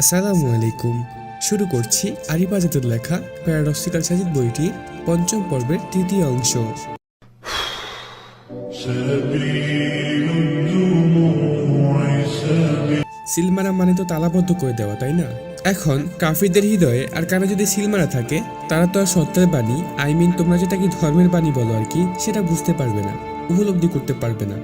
আসসালামু আলাইকুম। শুরু করছি আরিবাজাতের লেখা প্যারাডক্সিক্যাল সাজিদ বইটি পঞ্চম পর্বের তৃতীয় অংশ। সিলমারা মানে তো তালাবদ্ধ করে দেওয়া, তাই না? এখন কাফিরদের হৃদয়ে আর কানে যদি সিলমারা থাকে, তারা তো আর সত্যের বাণী, আই মিন তোমরা যেটা কি ধর্মের বাণী বলো আর কি, সেটা বুঝতে পারবে না, উপলব্ধি করতে পারবে না।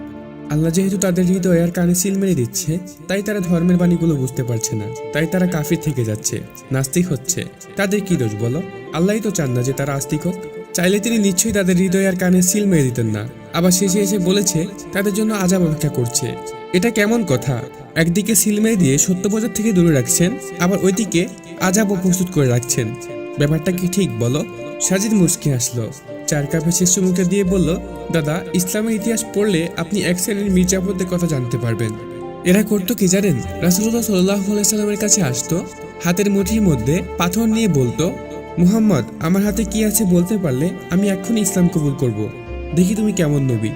আল্লাহ যেহেতু তাদের হৃদয় আর কানে সিল মেরে দিচ্ছে, তাই তারা ধর্মের বাণীগুলো বুঝতে পারছে না। তাই তারা কাফির থেকে যাচ্ছে, নাস্তিক হচ্ছে। তাদের কি দোষ বলো? আল্লাহই তো চান না যে তারা আস্তিক হোক। চাইলে তিনি নিশ্চয়ই তাদের হৃদয় আর কানে সিল মেরে দিতেন না। আবার শেষে এসে বলেছে, তাদের জন্য আজাব অপেক্ষা করছে। এটা কেমন কথা? একদিকে সিল মেরে দিয়ে সত্য বাজার থেকে দূরে রাখছেন, আবার ওইদিকে আজাবও প্রস্তুত করে রাখছেন। ব্যাপারটা কি ঠিক বলো? সাজিদ মুস্কি আসলো চার কাপে শেষ মুখে দিয়ে বলল, দাদা, ইসলামের ইতিহাস পড়লে আপনি এক শ্রেণির মির্জাফরদের কথা জানতে পারবেন। এরা করতো কি জানেন? রাসুল্লাহ সাল্লাহ সাল্লামের কাছে আসতো, হাতের মুঠির মধ্যে পাথর নিয়ে বলতো, মুহাম্মদ, আমার হাতে কি আছে বলতে পারলে আমি এক্ষুনি ইসলাম কবুল করব। দেখি তুমি কেমন নবী।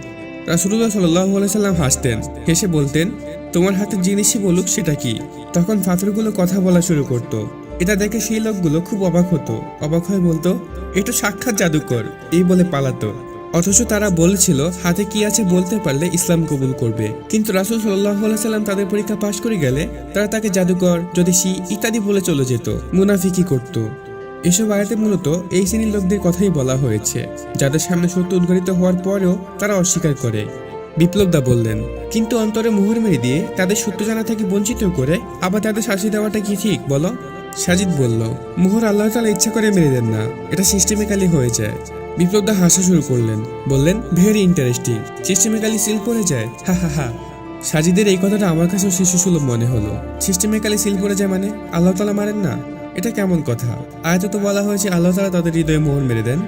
রাসুল্লাহ সাল্লাহ সাল্লাম হাসতেন, হেসে বলতেন, তোমার হাতে জিনিসই বলুক সেটা কি? তখন পাথরগুলো কথা বলা শুরু করত। এটা দেখে সেই লোকগুলো খুব অবাক হতো। অবাক হয়ে বলতো এটা সাক্ষাৎ জাদুকর, এই বলে পালাতো। অথচ তারা বলেছিল, হাতে কি আছে বলতে পারলে ইসলাম কবুল করবে। কিন্তু রাসুল সাল্লাহ সাল্লাম তাদের পরীক্ষা পাশ করে গেলে, তারা তাকে জাদুকর, জ্যোতিষী ইত্যাদি বলে চলে যেত মুনাফিকি করত। এসব আয়াতে মূলত এই শ্রেণির লোকদের কথাই বলা হয়েছে। যাদের সামনে সত্য উদ্ঘাটিত হওয়ার পরেও তারা অস্বীকার করে। বিপ্লবদা বললেন, কিন্তু অন্তরে মোহর মেরে দিয়ে তাদের সত্য জানা থেকে বঞ্চিত করে আবার তাদের শাস্তি দেওয়াটা কি ঠিক, বলো? সাজিদ বলল, মোহর আল্লাহ তালা ইচ্ছা করে মেরে দেন না। এটা সিস্টেমিক্যালি হয়ে যায়। বিপ্লবদা হাসা শুরু করলেন, বললেন ভেরি ইন্টারেস্টিং সিস্টেমিক্যালি সিল পড়ে যায়? হা হা হা। সাজিদের এই কথাটা আমার কাছেও শিশু সুলভ মনে হলো। সিস্টেমিক্যালি সিল পড়ে যায় মানে আল্লাহ তালা মারেন না? এটা কেমন কথা? আয়ত তো বলা হয়েছে, আল্লাহ তালা তাদের হৃদয়ে মোহর মেরে দেন।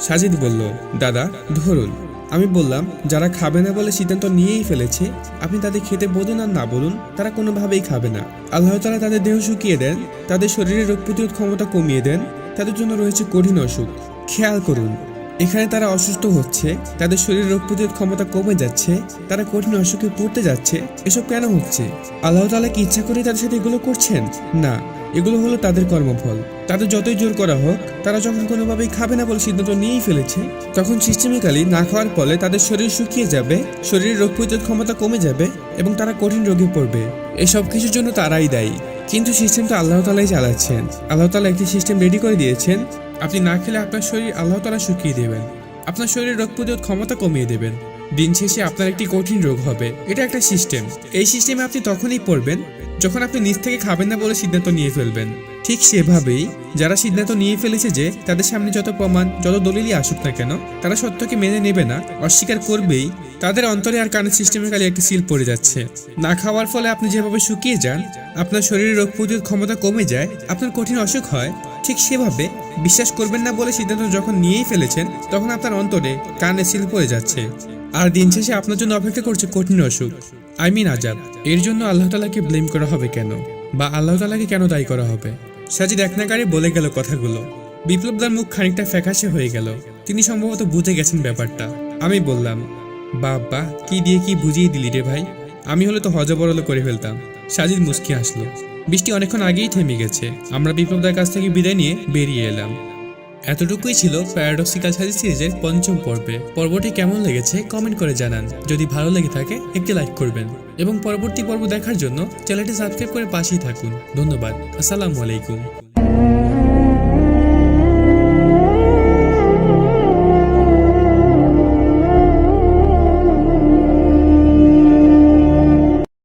সাজিদ বলল, দাদা, ধরুন। আমি বললাম, যারা খাবে না বলে সিদ্ধান্ত নিয়েই ফেলেছে, আপনি তাদের খেতে বলুন আর না বলুন, তারা কোনোভাবেই খাবে না। আল্লাহ তালা তাদের দেহ শুকিয়ে দেন, তাদের শরীরের রোগ প্রতিরোধ ক্ষমতা কমিয়ে দেন, তাদের জন্য রয়েছে কঠিন অসুখ। খেয়াল করুন, এখানে তারা অসুস্থ হচ্ছে, তাদের শরীরের রোগ প্রতিরোধ ক্ষমতা কমে যাচ্ছে, তারা কঠিন অসুখে পড়তে যাচ্ছে, এসব কেন হচ্ছে? আল্লাহ তালা কি ইচ্ছা করে তাদের সাথে এগুলো করছেন? না। এগুলো হলো তাদের কর্মফল। তাদের যতই জোর করা হোক, তারা যখন কোনোভাবেই খাবে না বলে সিদ্ধান্ত নিয়েই ফেলেছে, তখন সিস্টেমিক্যালি না খাওয়ার ফলে তাদের শরীর শুকিয়ে যাবে, শরীরের রোগ প্রতিরোধ ক্ষমতা কমে যাবে এবং তারা কঠিন রোগে পড়বে। এসব কিছুর জন্য তারাই দায়ী। কিন্তু সিস্টেমটা আল্লাহ তালাই চালাচ্ছেন। আল্লাহ তালা একটি সিস্টেম রেডি করে দিয়েছেন। আপনি না খেলে আপনার শরীর আল্লাহ তালা শুকিয়ে দেবেন। আপনার শরীরের রোগ প্রতিরোধ ক্ষমতা কমিয়ে দেবেন। দিন শেষে আপনার একটি কঠিন রোগ হবে। এটা একটা সিস্টেম এই সিস্টেমে আপনি তখনই পড়বেন যখন আপনি নিজ থেকে খাবেন না বলে সিদ্ধান্ত নিয়ে ফেলবেন, ঠিক সেভাবেই যারা সিদ্ধান্ত নিয়ে ফেলেছে যে তাদের সামনে যত প্রমাণ, যত দলিলই আসুক না কেন, তারা সত্যকে মেনে নেবে না, অস্বীকার করবেই তাদের অন্তরে আর কানের সিস্টেমের কালে একটি সিল পড়ে যাচ্ছে। না খাওয়ার ফলে আপনি যেভাবে শুকিয়ে যান, আপনার শরীরের রোগ প্রতিরোধ ক্ষমতা কমে যায়, আপনার কঠিন অসুখ হয় ঠিক সেভাবে বিশ্বাস করবেন না বলে সিদ্ধান্ত যখন নিয়েই ফেলেছেন, তখন আপনার অন্তরে কানে সিল পড়ে যাচ্ছে। আর দিন শেষে আপনার জন্য অপেক্ষা করছে কঠিন অসুখ। আই মিন আজাব। এর জন্য আল্লাহ তালাকে ব্লেম করা হবে কেন? বা আল্লাহ তালাকে কেন দায়ী করা হবে? সাজিদ এক নাগারে বলে গেল কথাগুলো। বিপ্লবদার মুখ খানিকটা ফ্যাকাশে হয়ে গেল। তিনি সম্ভবত বুঝে গেছেন ব্যাপারটা। আমি বললাম বাবা কি দিয়ে কি বুঝিয়ে দিলি রে ভাই? আমি হলে তো হজবরল করে ফেলতাম। সাজিদ মুস্কি আসলো বৃষ্টি অনেকক্ষণ আগেই থেমে গেছে। আমরা বিপ্লবদার কাছ থেকে বিদায় নিয়ে বেরিয়ে এলাম। এতটুকুই ছিল প্যারাডক্সিক্যাল সাজি সিরিজের পঞ্চম পর্বে। পর্বটি কেমন লেগেছে কমেন্ট করে জানান। যদি ভালো লেগে থাকে, একটি লাইক করবেন। এবং পরবর্তী পর্ব দেখার জন্য চ্যানেলটি সাবস্ক্রাইব করে পাশেই থাকুন। ধন্যবাদ। আসসালামু আলাইকুম।